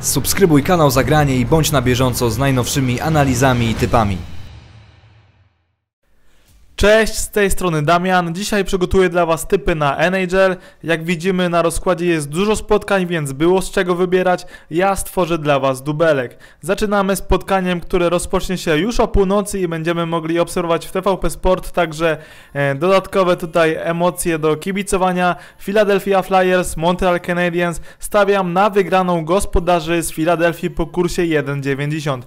Subskrybuj kanał Zagranie i bądź na bieżąco z najnowszymi analizami i typami. Cześć, z tej strony Damian. Dzisiaj przygotuję dla Was typy na NHL. Jak widzimy na rozkładzie jest dużo spotkań, więc było z czego wybierać. Ja stworzę dla Was dubelek. Zaczynamy spotkaniem, które rozpocznie się już o północy i będziemy mogli obserwować w TVP Sport, także e, dodatkowe tutaj emocje do kibicowania. Philadelphia Flyers, Montreal Canadiens. Stawiam na wygraną gospodarzy z Filadelfii po kursie 1,90.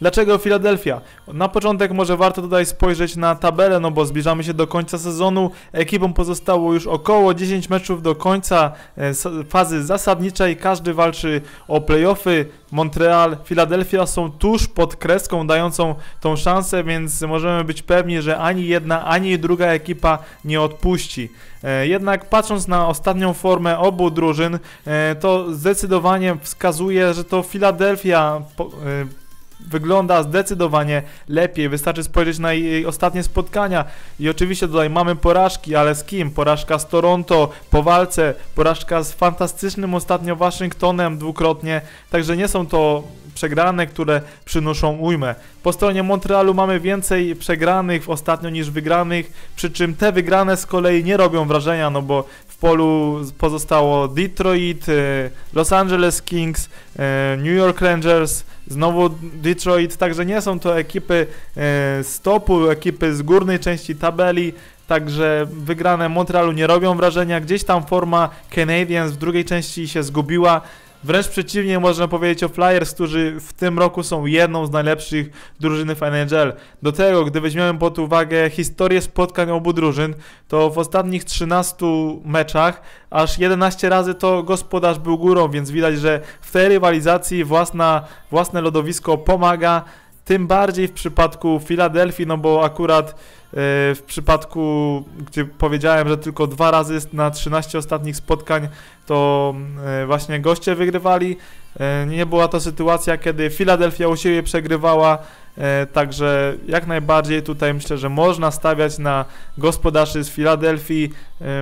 Dlaczego Philadelphia? Na początek może warto tutaj spojrzeć na tabelę, no bo zbliżamy się do końca sezonu. Ekipom pozostało już około 10 meczów do końca e, fazy zasadniczej. Każdy walczy o playoffy. Montreal, Philadelphia są tuż pod kreską dającą tą szansę, więc możemy być pewni, że ani jedna, ani druga ekipa nie odpuści. E, jednak patrząc na ostatnią formę obu drużyn, e, to zdecydowanie wskazuje, że to Philadelphia wygląda zdecydowanie lepiej. Wystarczy spojrzeć na jej ostatnie spotkania i oczywiście tutaj mamy porażki, ale z kim? Porażka z Toronto po walce, porażka z fantastycznym ostatnio Waszyngtonem dwukrotnie, także nie są to przegrane, które przynoszą ujmę. Po stronie Montrealu mamy więcej przegranych ostatnio niż wygranych, przy czym te wygrane z kolei nie robią wrażenia, no bo polu pozostało Detroit, e, Los Angeles Kings, e, New York Rangers, znowu Detroit, także nie są to ekipy e, z topu, ekipy z górnej części tabeli, Także wygrane Montrealu nie robią wrażenia. Gdzieś tam forma Canadiens w drugiej części się zgubiła. Wręcz przeciwnie można powiedzieć o Flyers, którzy w tym roku są jedną z najlepszych drużyn w NHL. Do tego, gdy weźmiemy pod uwagę historię spotkań obu drużyn, to w ostatnich 13 meczach aż 11 razy to gospodarz był górą, więc widać, że w tej rywalizacji własna, własne lodowisko pomaga. Tym bardziej w przypadku Filadelfii, no bo akurat E, w przypadku, gdzie powiedziałem, że tylko dwa razy na 13 ostatnich spotkań to e, właśnie goście wygrywali. E, nie była to sytuacja, kiedy Philadelphia u siebie przegrywała, także jak najbardziej tutaj myślę, że można stawiać na gospodarzy z Filadelfii.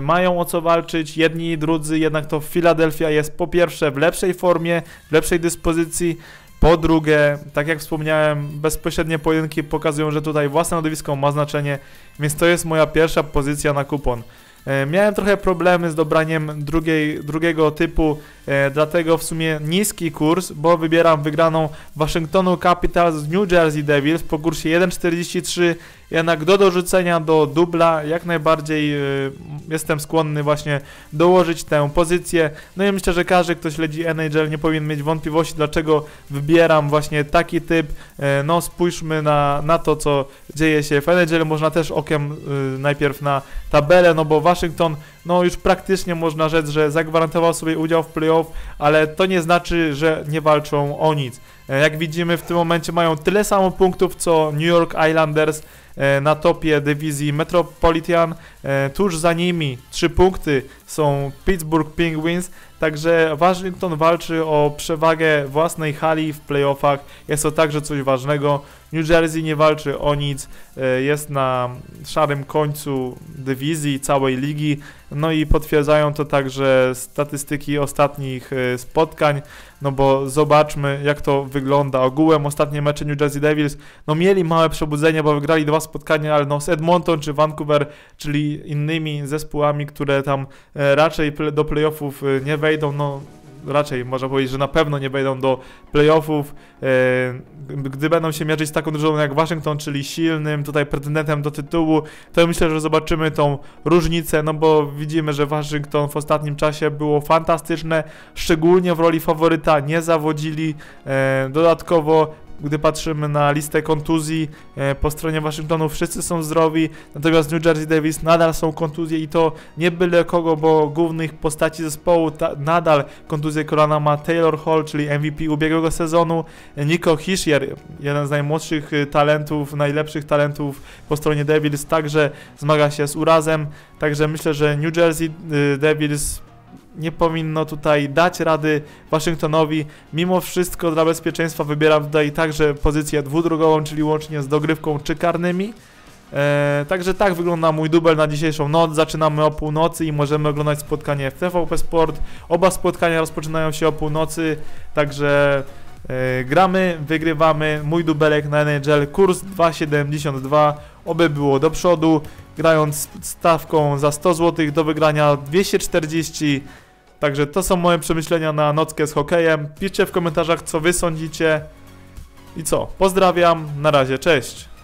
Mają o co walczyć, jedni i drudzy, jednak to Philadelphia jest po pierwsze w lepszej formie, w lepszej dyspozycji, po drugie, tak jak wspomniałem, bezpośrednie pojedynki pokazują, że tutaj własne lodowisko ma znaczenie, więc to jest moja pierwsza pozycja na kupon. E, miałem trochę problemy z dobraniem drugiej, drugiego typu, e, dlatego w sumie niski kurs, bo wybieram wygraną Waszyngtonu Capitals z New Jersey Devils po kursie 1,43 jednak do dorzucenia do dubla jak najbardziej y, jestem skłonny właśnie dołożyć tę pozycję. No i myślę, że każdy, kto śledzi NHL nie powinien mieć wątpliwości, dlaczego wybieram właśnie taki typ. Y, no spójrzmy na, na to, co dzieje się w NHL. Można też okiem y, najpierw na tabelę, no bo Waszyngton no już praktycznie można rzec, że zagwarantował sobie udział w playoff, ale to nie znaczy, że nie walczą o nic. Jak widzimy w tym momencie mają tyle samo punktów co New York Islanders, E, na topie dywizji Metropolitan. E, tuż za nimi trzy punkty są Pittsburgh Penguins, także Waszyngton walczy o przewagę własnej hali w playoffach. Jest to także coś ważnego. New Jersey nie walczy o nic, e, jest na szarym końcu dywizji całej ligi, no i potwierdzają to także statystyki ostatnich e, spotkań, no bo zobaczmy jak to wygląda ogółem. Ostatnie mecze New Jersey Devils, no mieli małe przebudzenie, bo wygrali dwa spotkania, ale no z Edmonton czy Vancouver, czyli innymi zespołami, które tam e, raczej do playoffów nie wejdą, no raczej można powiedzieć, że na pewno nie wejdą do playoffów. E, gdy będą się mierzyć z taką drużyną jak Waszyngton, czyli silnym tutaj pretendentem do tytułu, to myślę, że zobaczymy tą różnicę, no bo widzimy, że Waszyngton w ostatnim czasie było fantastyczne, szczególnie w roli faworyta nie zawodzili. E, dodatkowo gdy patrzymy na listę kontuzji e, po stronie Waszyngtonu, wszyscy są zdrowi, natomiast New Jersey Davis nadal są kontuzje i to nie byle kogo, bo głównych postaci zespołu nadal kontuzję kolana ma Taylor Hall, czyli MVP ubiegłego sezonu, Nico Hischier, jeden z najmłodszych y, talentów, najlepszych talentów po stronie Devils, także zmaga się z urazem, także myślę, że New Jersey Devils nie powinno tutaj dać rady Waszyngtonowi. Mimo wszystko dla bezpieczeństwa wybieram tutaj także pozycję dwudrogową, czyli łącznie z dogrywką czy karnymi. E, także tak wygląda mój dubel na dzisiejszą noc. Zaczynamy o północy i możemy oglądać spotkanie w TVP Sport. Oba spotkania rozpoczynają się o północy, także e, gramy, wygrywamy. Mój dubelek na NHL kurs 2,72. Oby było do przodu. Grając stawką za 100 zł do wygrania 240. Także to są moje przemyślenia na nockę z hokejem. Piszcie w komentarzach, co wy sądzicie. I co? Pozdrawiam, na razie, cześć.